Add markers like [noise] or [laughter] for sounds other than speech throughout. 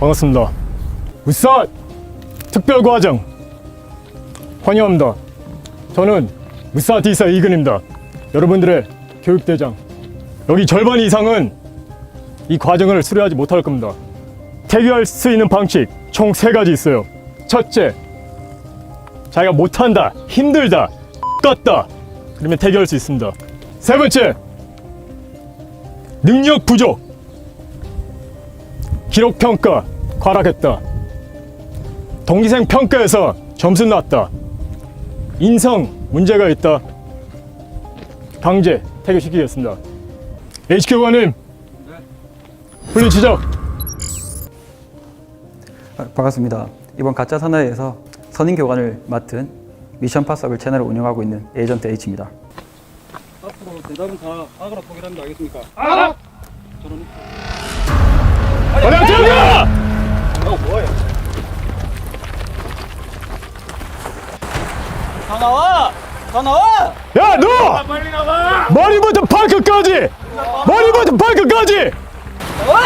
반갑습니다. 울산 특별과정 환영합니다. 저는 디사 이근입니다. 여러분들의 교육대장. 여기 절반 이상은 이 과정을 수료하지 못할 겁니다. 태교할 수 있는 방식 총 세 가지 있어요. 첫째, 자기가 못한다, 힘들다, 같다. 그러면 태교할 수 있습니다. 세 번째, 능력 부족. 기록 평가 과락했다. 동기생 평가에서 점수 났다. 인성 문제가 있다. 강제 퇴교시키겠습니다. HQ관님 훈련 시작. 아, 반갑습니다. 이번 가짜 사나이에서 선임 교관을 맡은 미션 파서블 채널을 운영하고 있는 에이전트 H입니다. 앞으로 대답은 다 악으로 포기합니다. 알겠습니까? 빨리 뛰어가! 다 나와! 다 나와! 야 너! 빨리 나와! 머리부터 발끝까지! 머리부터 발끝까지! 나와!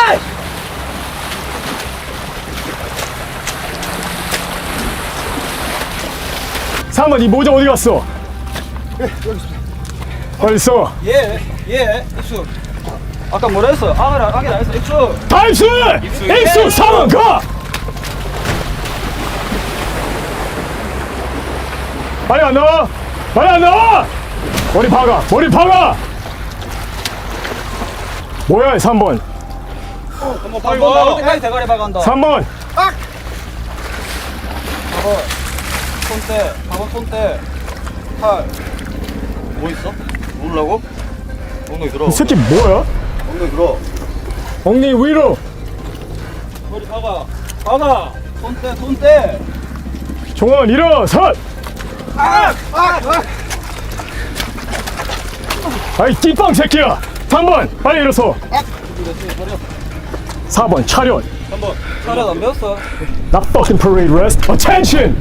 사만 이 모자 어디 갔어? 빨리 써. 예, 예, 입수. 아까 뭐라 했어? 악이 나 했어. 입수. 타입스! 입수 사만 가! 빨리 안 나와! 빨리 안 나와! 머리 박아! 머리 박아! 뭐야 3번 한번 빨리 와. 어디까지 대가리 박한다. 3번 4번 손대, 4번 손대. 8. 뭐 있어? 모르라고? 엉덩이 들어. 이 새끼 뭐야? 엉덩이 들어. 엉덩이 위로 머리 박아. 박아. 손대, 손대. 종원 일어서 아이 띠빵 새끼야 3번 빨리 일어서 4번 차렷 차렷 안 배웠어? Not fucking parade rest. Attention!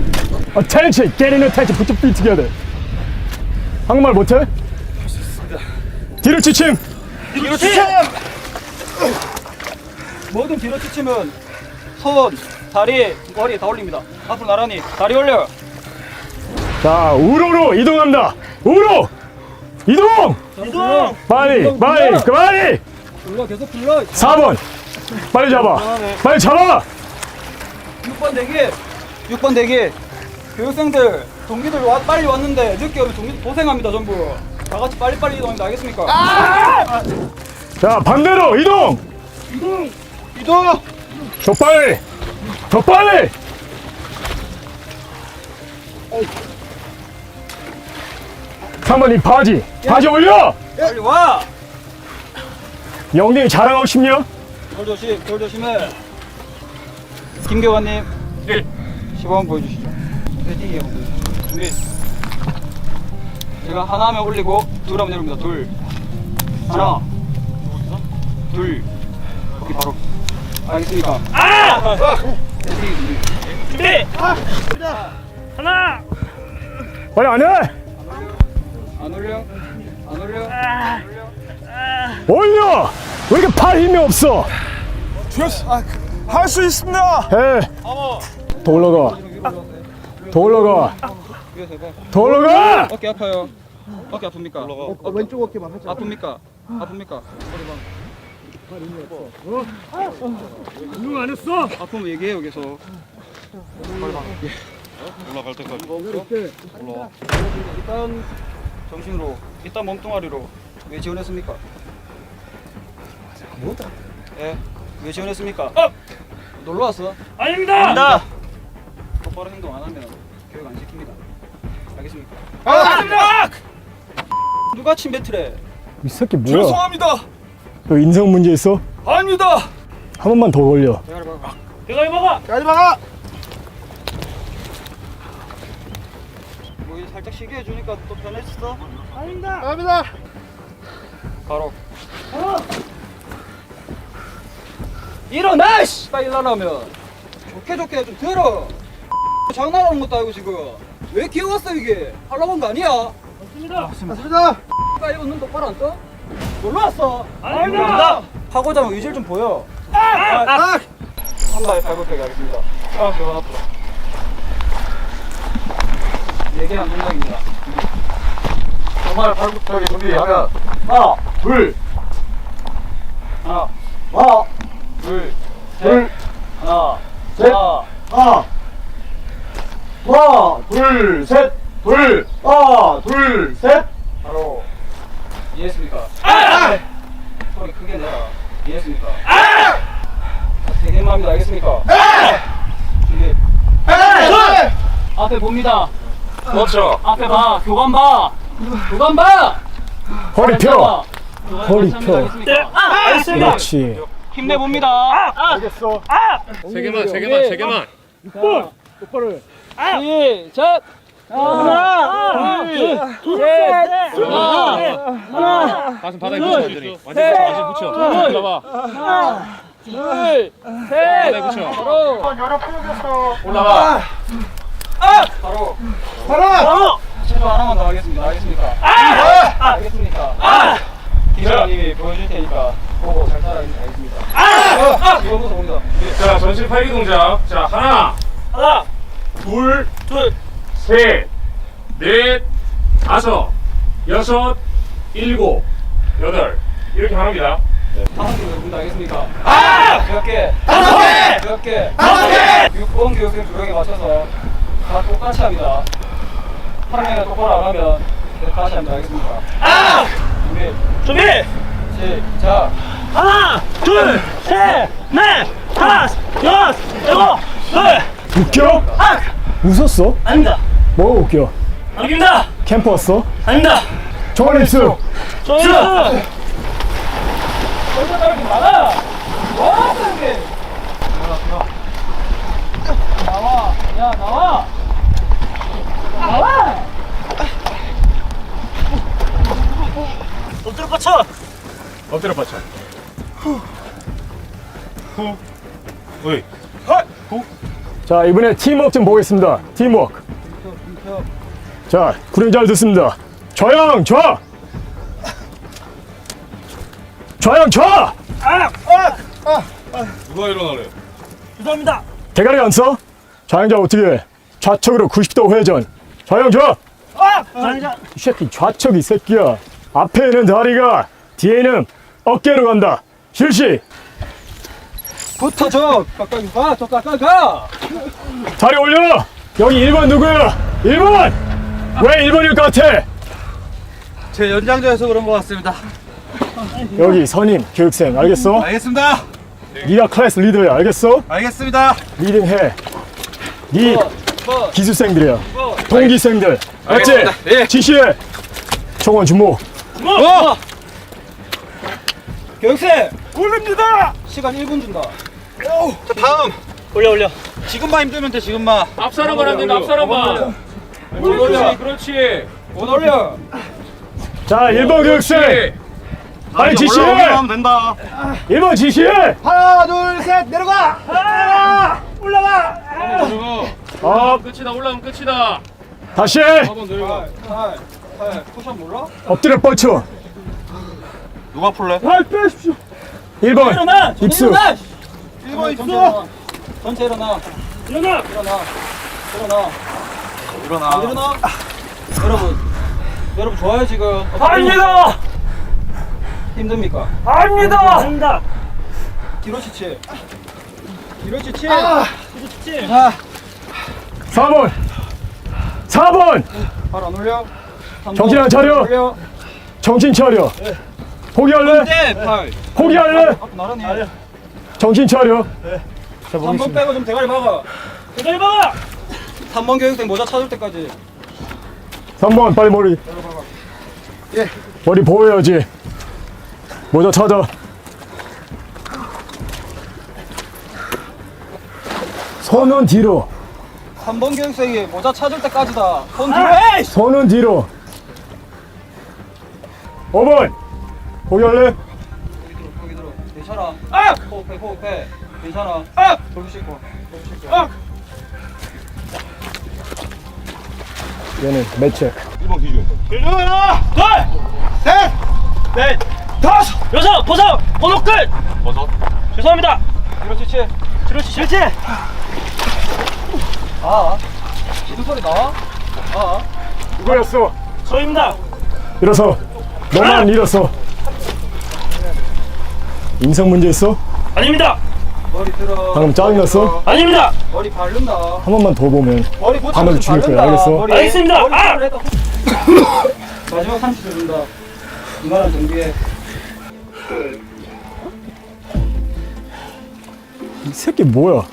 Attention! Get in attention. Put your feet together. 한국말 못해? 뒤로 지침. 뒤로 치침! 뭐든 뒤로 치치면 손, 다리, 머리 다 올립니다. 앞으로 나란히 다리 올려. 자, 우로로 이동합니다. 우로! 이동! 이동! 빨리, 빨리, 빨리! 불러 계속 불러. 4번. 빨리 잡아. 빨리 잡아! 6번 대기. 6번 대기. 교육생들, 동기들 와, 빨리 왔는데 늦게 오면 동기들 고생합니다 전부. 다 같이 빨리빨리 이동합니다. 알겠습니까? 자, 반대로 이동! 이동! 이동! 더 빨리! 더 빨리! 삼번이 바지. 바지 올려! 빨리 와! 영등이 자랑하고 싶냐? 돌 조심, 돌 조심해. 김 교관님. 1. 시범 보여주시죠. 헤딩이요. 준비. 제가 하나 하면 올리고 둘 하면 내립니다. 둘. 하나. 둘. 여기 바로. 알겠습니까? 아! 헤딩 준비. 빨리 안 해! 안 올려. 안 올려. 올려! 왜 이렇게 팔 힘이 없어? 할 수 있습니다. 해! 더 올라가. 더 올라가. 해봐. 더 올라가! 어깨 아파요. 어깨 아픕니까? 왼쪽 어깨만 살짝. 아픕니까? 아픕니까? 운동 안 했어? 아프면 얘기해요 계속. 올라갈 때까지. 올라와. 일단 정신으로, 일단 몸뚱아리로 왜 지원했습니까? 예, 왜 지원했습니까? 놀러 왔어? 아닙니다! 아닙니다. 똑바로 행동 안 하면 교육 안 시킵니다. 알겠습니까? 아! 누가 침 뱉으래? 이 새끼 뭐야? 죄송합니다. 너 인성 문제 있어? 아닙니다. 한 번만 더 걸려. 대가리 봐. 가지 마. 살짝 쉬게 해주니까 또 편해졌어? 아닙니다. 아닙니다. 바로. 일어나! 씨! 빨리 일어나면. 좋게 좋게 좀 들어. [laughs] 장난하는 것도 아니고 지금. 왜 기어왔어 이게? 하려고 한 거 아니야? 맞습니다. 맞습니다. 빨리 웃는 똑바로 안 떠? 놀러 왔어? 아닙니다. 하고자 의지를 좀 보여. 아! 아! 한 발에 발굽혀게 하겠습니다. 아, 그만 앞으로. 안 된다입니다. 정말 발굽혀기 준비하면 하나 둘 하나, 하나, 둘, 셋, 하나, 셋. 하나, 하나 하나 둘 셋 둘 하나 둘 셋 바로 이해했습니까? 아! 소리 크게 내라. 이해했습니까? 아! 합니다. 알겠습니까? 준비. 앞에 봅니다. 멈춰 앞에 봐. 교관 봐. 교관 봐. 허리 펴 허리 펴. 합니다. 알겠습니까? 그렇지 힘내 봅니다. 알겠어 세 개만, 세 개만, 세 개만. 시작! 하나, 둘, 셋, 하나, 가슴 바닥에 붙여, 완전히. 완전히 붙여. 올라와. 둘, 바닥에 셋, 붙여. 바로, 올라와. 바로, 바로, 최소 하나만 더 하겠습니다. 알겠습니까? 알겠습니까? 기사님이 보여줄 테니까 보고 잘 따라 알겠습니다. 이거 보서 봅니다. 자, 전신 팔기 동작. 자, 하나, 하나, 둘, 둘, 셋, 넷, 다섯, 여섯, 일곱, 여덟. 이렇게 합니다. 다섯 개 봅니다. 알겠습니까? 몇 개? 다섯 개! 몇 개? 다섯 개! 6번 교육생 두 명에 맞춰서 다 똑같이 합니다. 한 명이 똑바로 안 하면 계속 다시 합니다. 알겠습니까? 준비. 준비! 시작! 웃겨? 웃었어? 아닙니다 뭐가 웃겨? 아닙니다 캠프 왔어? 아닙니다 정원 입수 얼마 따르기 많아! 와, 이게! 나와! 야, 나와! 나와! 엎드려 받쳐. 후. 으이. 자 이번에 팀워크 좀 보겠습니다. 팀워크. 자 구령 잘 듣습니다. 좌양 좌! 좌양 좌! 누가 일어나래? 대가리 안 써? 좌양 좌 어떻게 해? 좌측으로 90도 회전. 좌양 좌! 이 새끼 좌측 이 새끼야 앞에 있는 다리가 뒤에는 어깨로 간다 실시 붙어줘! 가까이 가! 더 가까이 가! 다리 올려 여기 1번 누구야 1번 왜 1번일 것 같아 제 연장자여서 그런 것 같습니다. 여기 선임 교육생 알겠어? 알겠습니다! 네가 클래스 리더야 알겠어? 알겠습니다! 리딩해 네 뭐, 기수생들이야 동기생들 알지? 예. 지시해 총원 주목 뭐! 교육생! 올립니다! 시간 1분 준다. 자, 다음! 올려, 올려. 지금만 힘들면 돼, 지금만. 앞사람만 안 된다, 앞사람만. 그렇지, 그렇지. 못 올려! 자 1번 교육생 빨리 지시해 된다. 1번 지시해 하나, 둘, 셋, 내려가! 하나, 올라가! 들어가. 업 끝이다, 올라가면 끝이다. 다시 해 한번 들어가. 팔, 팔, 포션 몰라? 엎드려 뻗쳐 누가 풀래? 팔 빼십시오. 1번 일어나! 입수. 일어나! 1번 입수! 전체 일어나. 일어나! 일어나. 일어나. 일어나. 안 일어나? 여러분, 여러분 좋아요 지금? 아닙니다! 힘듭니까? 아닙니다! 아닙니다! 뒤로 치치. 뒤로 치치. 뒤로 치치. 자, 4번 4번 발안 올려. 삼 정신 번안 차려. 올려. 정신 차려 포기할래? 네, 팔. 포기할래? 나란히. 정신 차려 3번 빼고 좀 대가리 박아. 대가리 박아! 3번 교육생 모자 찾을 때까지. 3번 빨리 머리 머리 보여야지 모자 찾아 손은 뒤로 3번 교육생이 모자 찾을 때까지다. 손 뒤로. 손은 뒤로 5번 포기할래? 거기 들어, 거기 들어. 괜찮아. 아! 호흡해, 호흡해. 괜찮아. 아! 돌 씻고. 돌 씻고. 아! 얘는 매체 1번 기준. 여섯 보석 번호 끝 버섯. 죄송합니다 그렇지. 그렇지 그렇지 아. 무슨 소리 나와? 아. 누구였어? 저입니다 일어서 너만 잃었어 인성 문제 있어? 아닙니다 머리 들어. 방금 짜증났어? 아닙니다 머리 바른다. 한 번만 더 보면 머리 못 반을 죽일 거야, 알겠어? 알겠습니다. 머리 아! 아! 마지막 30초 준다. 이만한 정비에. 이 새끼 뭐야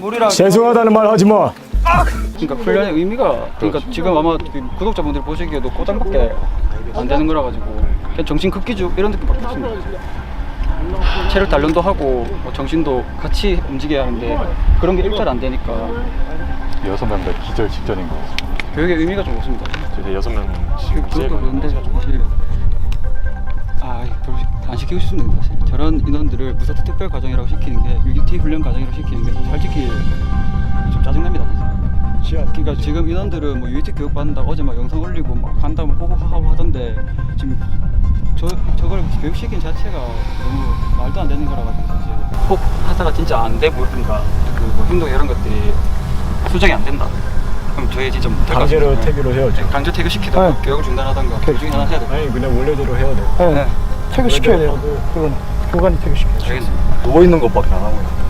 물이랑 죄송하다는 말 하지 마 그러니까 훈련의 의미가 그러니까 지금 아마 그 구독자분들 보시기에도 꼬장밖에 안 되는 거라 가지고 그냥 정신 급기죽 이런 느낌밖에 없습니다. 체력 단련도 하고 뭐 정신도 같이 움직여야 하는데 그런 게 일절 안 되니까 여섯 명 다 기절 직전인 거. 교육의 의미가 좀 없습니다. 이제 여섯 명 지금 그런데 사실 아 별로 안 시키고 싶습니다 사실 저런 인원들을 무사트 특별 과정이라고 시키는 게 UDT 훈련 과정이라고 시키는 게 솔직히 좀 짜증납니다 사실. 그러니까 지금 인원들은 뭐 UDT 교육 받는다 어제 막 영상 올리고 막 한다면 호호하고 하던데 지금 저 저걸 교육시킨 자체가 너무 말도 안 되는 거라 가지고 사실 혹 하다가 진짜 안 돼 보든가 그뭐 행동 이런 것들이 수정이 안 된다. 그럼 저희 진짜 못할 것 강제로 같습니다. 퇴교로 해야죠 강제 퇴교 시키던가 네. 교육을 중단하던가 둘 중에 하나 해야 돼. 아니 그냥 원래대로 해야 돼 네. 퇴교시켜야 돼요 그건 교관이 퇴교시켜야 알겠습니다. 누워 있는 것밖에 안 하고요.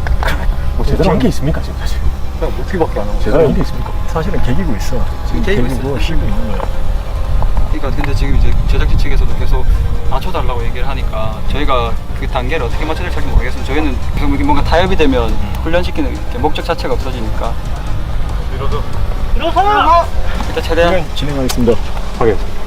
뭐 제대로 한 게 있습니까 지금 사실 그냥 못튀밖에 안 하고. 한게 있습니까? 사실은 개기고 있어 지금 개기고 개기고 있어요. 쉬고 있는 거야 그러니까 근데 지금 이제 제작진 측에서도 계속 맞춰달라고 얘기를 하니까 저희가 그 단계를 어떻게 맞춰야 될지 모르겠어요. 저희는 계속 이게 뭔가 타협이 되면 훈련시키는 게 목적 자체가 없어지니까 일어서 일단 최대한 진행하겠습니다 하겠습니다.